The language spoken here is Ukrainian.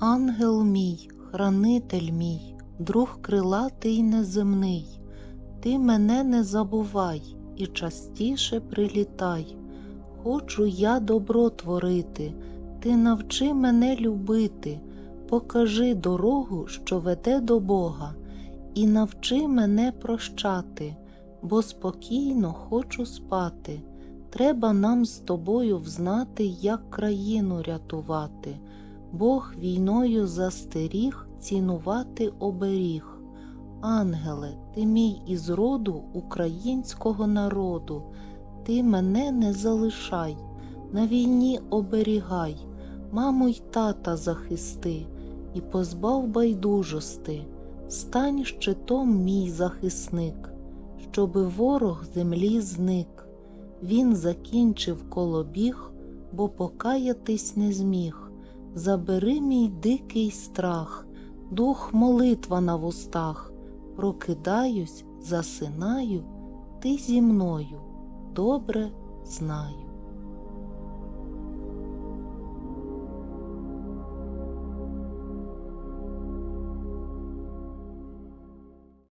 Ангел мій, хранитель мій, друг крилатий неземний, ти мене не забувай і частіше прилітай. Хочу я добро творити, ти навчи мене любити, покажи дорогу, що веде до Бога, і навчи мене прощати, бо спокійно хочу спати. Треба нам з тобою взнати, як країну рятувати. Бог війною застеріг цінувати оберіг. Ангеле, ти мій із роду українського народу, ти мене не залишай, на війні оберігай, маму й тата захисти і позбав байдужости, стань щитом мій захисник, щоби ворог землі зник. Він закінчив колобіг, бо покаятись не зміг. Забери мій дикий страх, дух молитва на вустах. Прокидаюсь, засинаю, ти зі мною добре знаю.